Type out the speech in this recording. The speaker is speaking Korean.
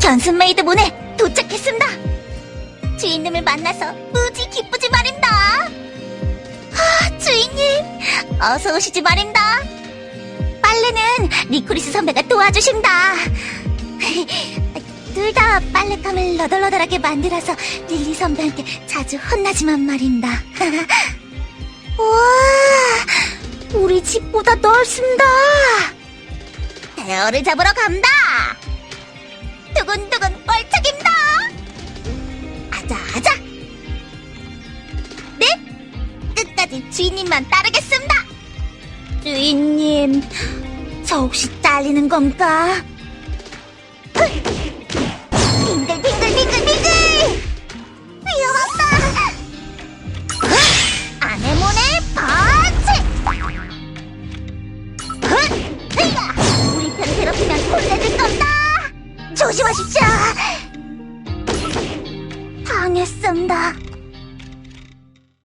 견순 메이드 문에 도착했습니다. 주인님을 만나서 무지 기쁘지 말입니다. 아, 주인님, 어서 오시지 말입니다. 빨래는 니코리스 선배가 도와주신다. 둘 다 빨래감을 너덜너덜하게 만들어서 릴리 선배한테 자주 혼나지만 말입니다. 우와, 우리 집보다 넓습니다. 대어를 잡으러 간다. 두근두근 뻘짝입니다. 아자 아자. 네, 끝까지 주인님만 따르겠습니다. 주인님, 저 혹시 잘리는 겁니까? 빙 조심하십시오! 당했습니다.